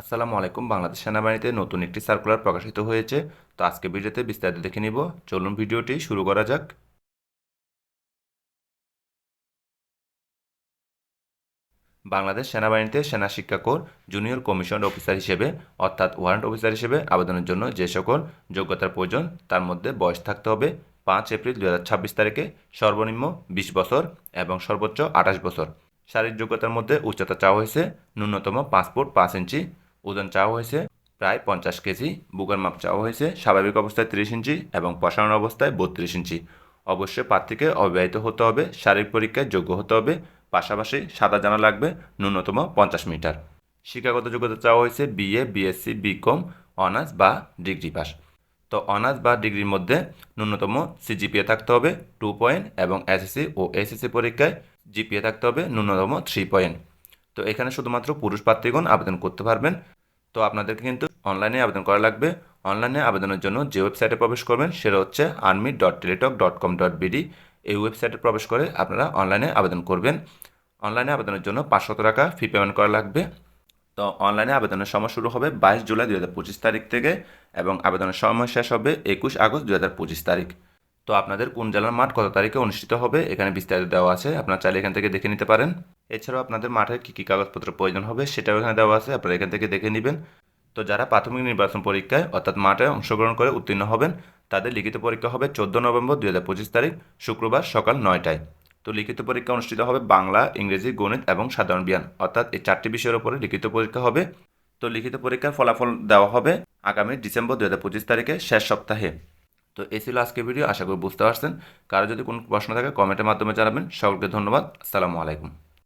আসসালামু আলাইকুম। বাংলাদেশ সেনাবাহিনীতে নতুন একটি সার্কুলার প্রকাশিত হয়েছে। তো আজকে ভিডিওতে বিস্তারিত দেখে নিব। চলুন ভিডিওটি শুরু করা যাক। বাংলাদেশ সেনাবাহিনীতে সেনা শিক্ষা কোর জুনিয়র কমিশন অফিসার হিসেবে, অর্থাৎ ওয়ারেন্ট অফিসার হিসেবে আবেদনের জন্য যে সকল যোগ্যতার প্রয়োজন, তার মধ্যে বয়স থাকতে হবে পাঁচ এপ্রিল দু হাজার ছাব্বিশ তারিখে, সর্বনিম্ন বিশ বছর এবং সর্বোচ্চ আঠাশ বছর। শারীরিক যোগ্যতার মধ্যে উচ্চতা চাওয়া হয়েছে, ন্যূনতম ফুট পাঁচ ইঞ্চি ওজন চাওয়া হয়েছে প্রায় পঞ্চাশ কেজি, বুকের মাপ চাওয়া হয়েছে স্বাভাবিক অবস্থায় তিরিশ ইঞ্চি এবং প্রসারণ অবস্থায় বত্রিশ ইঞ্চি। অবশ্যই প্রার্থীকে অবিবাহিত হতে হবে, শারীরিক পরীক্ষায় যোগ্য হতে হবে, পাশাপাশি সাদা জানা লাগবে, ন্যূনতম পঞ্চাশ মিটার। শিক্ষাগত যোগ্যতা চাওয়া হয়েছে বিএ, বিএসসি, বিকম, অনার্স বা ডিগ্রি পাস। তো অনার্স বা ডিগ্রির মধ্যে ন্যূনতম সিজিপিএ থাকতে হবে টু পয়েন্ট এবং এসএসসি ও এসএসসি পরীক্ষায় জিপিএ থাকতে হবে ন্যূনতম থ্রি পয়েন্ট। তো এখানে শুধুমাত্র পুরুষ প্রার্থীগণ আবেদন করতে পারবেন। তো আপনাদেরকে কিন্তু অনলাইনে আবেদন করা লাগবে। অনলাইনে আবেদনের জন্য যে ওয়েবসাইটে প্রবেশ করবেন সেটা হচ্ছে army dot Teletalk dot com dot BD এই ওয়েবসাইটে প্রবেশ করে আপনারা অনলাইনে আবেদন করবেন। অনলাইনে আবেদনের জন্য পাঁচশত টাকা ফি পেমেন্ট করা লাগবে। তো অনলাইনে আবেদনের সময় শুরু হবে বাইশ জুলাই দু হাজার পঁচিশ তারিখ থেকে এবং আবেদনের সময় শেষ হবে একুশ আগস্ট দু হাজার পঁচিশ তারিখ। তো আপনাদের কোন জেলার মাঠ কত তারিখে অনুষ্ঠিত হবে? এখানে বিস্তারিত দেওয়া আছে, আপনারা চাইলে এখান থেকে দেখে নিতে পারেন। এছাড়াও আপনাদের মাঠে কী কী কাগজপত্র প্রয়োজন হবে সেটাও এখানে দেওয়া আছে, আপনারা এখান থেকে দেখে নেবেন। তো যারা প্রাথমিক নির্বাচন পরীক্ষায়, অর্থাৎ মাঠে অংশগ্রহণ করে উত্তীর্ণ হবেন, তাদের লিখিত পরীক্ষা হবে চোদ্দ নভেম্বর দুই হাজার পঁচিশ তারিখ, শুক্রবার সকাল নয়টায়। তো লিখিত পরীক্ষা অনুষ্ঠিত হবে বাংলা, ইংরেজি, গণিত এবং সাধারণ জ্ঞান অর্থাৎ এই চারটি বিষয়ের উপরে লিখিত পরীক্ষা হবে। তো লিখিত পরীক্ষার ফলাফল দেওয়া হবে আগামী ডিসেম্বর দু হাজার পঁচিশ তারিখে শেষ সপ্তাহে। তো এই ছিল আজকের ভিডিও, আশা করি বুঝতে পারছেন। কারও যদি কোনো প্রশ্ন থাকে কমেন্টের মাধ্যমে জানাবেন। সকলকে ধন্যবাদ। আসসালামু আলাইকুম।